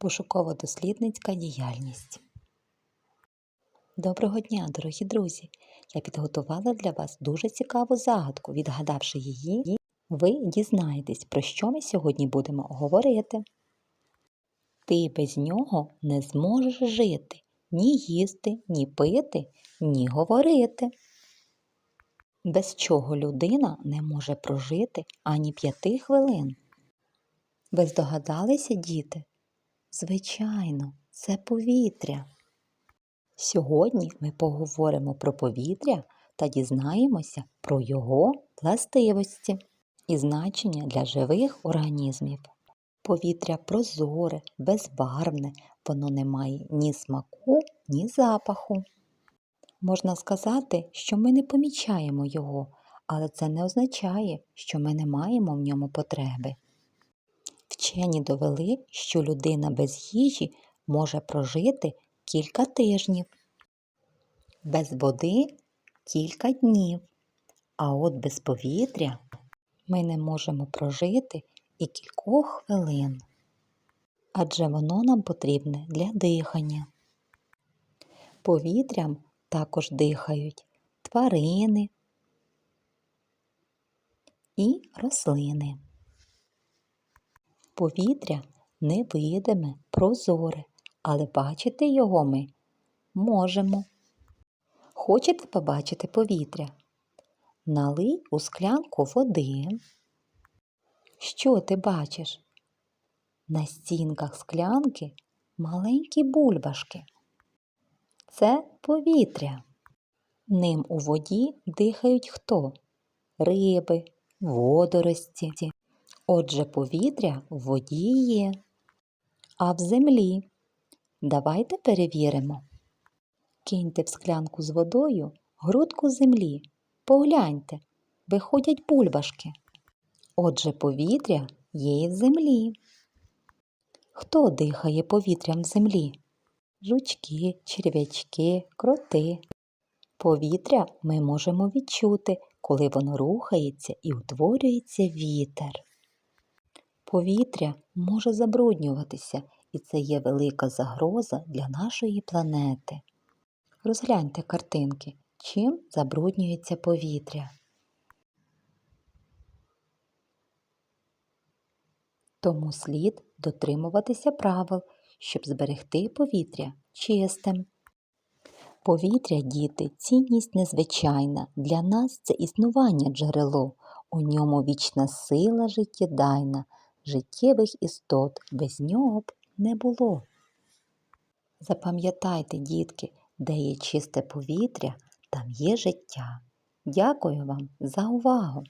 Пошуково-дослідницька діяльність. Доброго дня, дорогі друзі! Я підготувала для вас дуже цікаву загадку. Відгадавши її, ви дізнаєтесь, про що ми сьогодні будемо говорити. Ти без нього не зможеш жити, ні їсти, ні пити, ні говорити. Без чого людина не може прожити ані п'яти хвилин. Ви здогадалися, діти? Звичайно, це повітря. Сьогодні ми поговоримо про повітря та дізнаємося про його властивості і значення для живих організмів. Повітря прозоре, безбарвне, воно не має ні смаку, ні запаху. Можна сказати, що ми не помічаємо його, але це не означає, що ми не маємо в ньому потреби. Вчені довели, що людина без їжі може прожити кілька тижнів, без води кілька днів, а от без повітря ми не можемо прожити і кількох хвилин, адже воно нам потрібне для дихання. Повітрям також дихають тварини і рослини. Повітря невидиме, прозоре, але бачити його ми можемо. Хочете побачити повітря? Налий у склянку води. Що ти бачиш? На стінках склянки маленькі бульбашки. Це повітря. Ним у воді дихають хто? Риби, водорості. Отже, повітря в воді є. А в землі. Давайте перевіримо. Киньте в склянку з водою грудку землі. Погляньте, виходять бульбашки. Отже, повітря є в землі. Хто дихає повітрям в землі? Жучки, черв'ячки, кроти. Повітря ми можемо відчути, коли воно рухається і утворюється вітер. Повітря може забруднюватися, і це є велика загроза для нашої планети. Розгляньте картинки, чим забруднюється повітря. Тому слід дотримуватися правил, щоб зберегти повітря чистим. Повітря, діти, цінність незвичайна. Для нас це існування джерело, у ньому вічна сила життєдайна, життєвих істот без нього б не було. Запам'ятайте, дітки, де є чисте повітря, там є життя. Дякую вам за увагу!